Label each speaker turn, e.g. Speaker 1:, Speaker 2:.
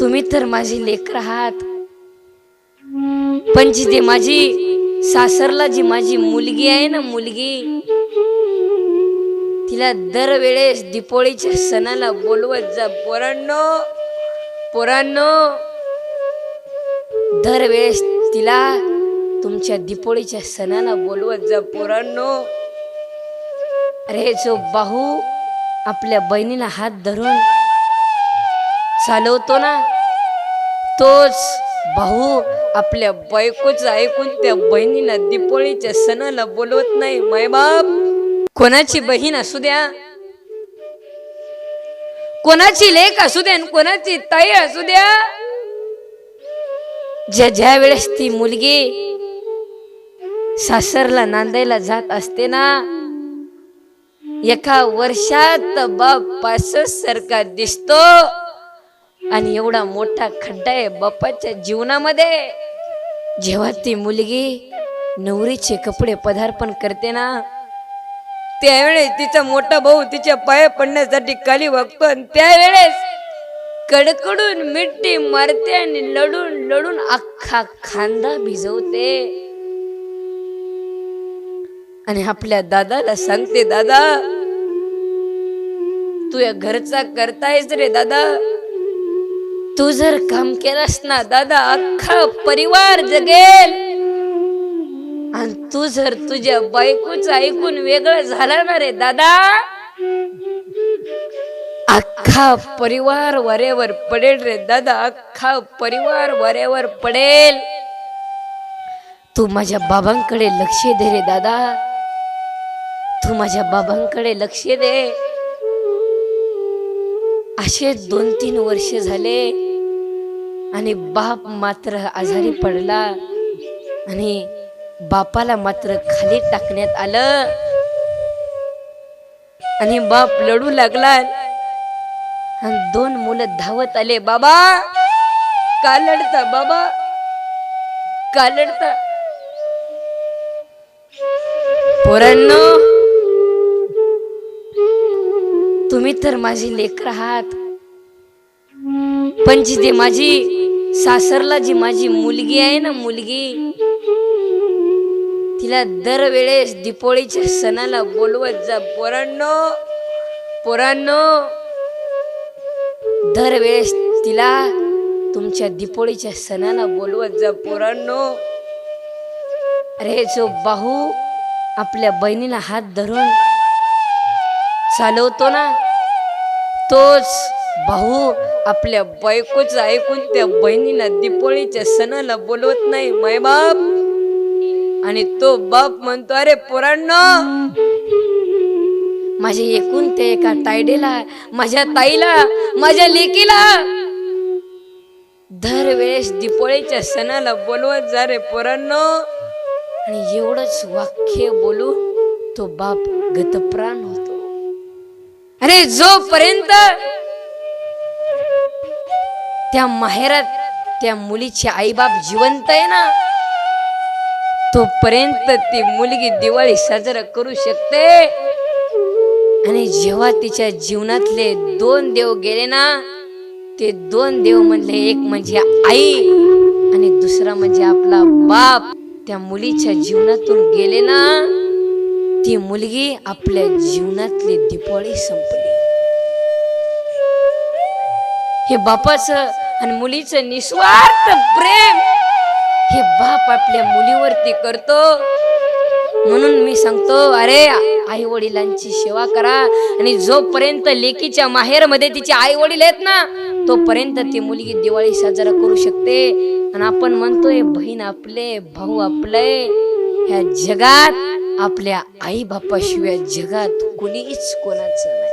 Speaker 1: तुम्ही तर माझी लेकर आहात. पण जी माझी सासरला जी माझी मुलगी आहे ना मुलगी तिला दरवेळेस दीपोळीच्या सणाला बोलवत जा. पोरांनो पोरांनो दरवेळेस तिला तुमच्या दीपोळीच्या सणाला बोलवत जा. पोरांनो अरे जो बाहू आपल्या बहिणीला हात धरून चालवतो ना तोच भाऊ आपल्या बायकोचं ऐकून त्या बहिणीला दीपोळीच्या सणाला बोलवत नाही. मायबाप कोणाची बहीण असू द्या. कोणाची लेख असू द्या आणि कोणाची ताई असू द्या. ज्या ज्या वेळेस ती मुलगी सासरला नांदायला जात असते ना एका वर्षात बाप पासष्ट सारखा दिसतो. आणि एवढा मोठा खड्डा आहे बाप्पाच्या जीवनामध्ये. जेव्हा ती मुलगी नवरीचे कपडे पदार्पण करते ना त्यावेळेस तिचा मोठा भाऊ तिच्या पाया पडण्यासाठी खाली वागतो आणि त्यावेळेस कडकडून मिट्टी मारते आणि लढून लढून अख्खा खांदा भिजवते. आणि आपल्या दादाला सांगते दादा तू या घरचा करतायस रे दादा. तू जर काम केलास ना दादा अख्खा परिवार जगेल. आणि तू जर तुझ्या बायकोच ऐकून वेगळं झाला ना रे दादा अख्खा परिवार वरेवर पडेल रे दादा अख्खा परिवार वरेवर पडेल. तू माझ्या बाबांकडे लक्ष दे रे दादा. तू माझ्या बाबांकडे लक्ष दे. असे दोन तीन वर्ष झाले. आणि बाप मात्र आजारी पडला आणि बापाला मात्र खाली टाकण्यात आलं. आणि बाप लढू लागला. आणि दोन मुलं धावत आले बाबा का लढता बाबा? का लढता पोरांनो तुम्ही तर माझी लेकर आहात. पण जी ते माझी सासरला जी माझी मुलगी आहे ना मुलगी तिला दरवेळेस दीपोळीच्या सणाला बोलवत जा. पोरांनो पोरांनो दरवेळेस तिला तुमच्या दीपोळीच्या सणाला बोलवत जा. पोरांनो अरे जो बाहू आपल्या बहिणीला हात धरून चालवतो ना तोच भाऊ आपल्या बायकोच ऐकून त्या बहिणीला दीपोळीच्या सणाला बोलवत नाही मायबाप आणि तो बाप म्हणतो अरे पोरांनो माझे एकूण ते एका तायडेला माझ्या ताईला माझ्या लेकीला. दरवेळेस दीपोळीच्या सणाला बोलवत जा रे पोरांनो. आणि एवढंच वाक्य बोलू तो बाप गतप्राण होतो. अरे जोपर्यंत त्या माहेरात त्या मुलीचे आईबाप जिवंत आहे ना तोपर्यंत ती मुलगी दिवाळी साजरा करू शकते. आणि जेव्हा तिच्या जीवनातले दोन देव गेले ना ते दोन देव म्हणले एक म्हणजे आई आणि दुसरा म्हणजे आपला बाप. त्या मुलीच्या जीवनातून गेले ना ती मुलगी आपल्या जीवनातली दिपाळी संपली. हे बापाचं आणि मुलीचं निस्वार्थ प्रेम हे बाप आपल्या मुलीवरती करतो. म्हणून मी सांगतो अरे आई वडिलांची सेवा करा आणि जोपर्यंत लेकीच्या माहेरमध्ये तिचे आई वडील आहेत ना तोपर्यंत ती मुलगी दिवाळी साजरा करू शकते. आणि आपण म्हणतोय बहीण आपले भाऊ आपले ह्या जगात आपल्या आई बापाशिवाय जगात कुणीच कोणाचं नाही.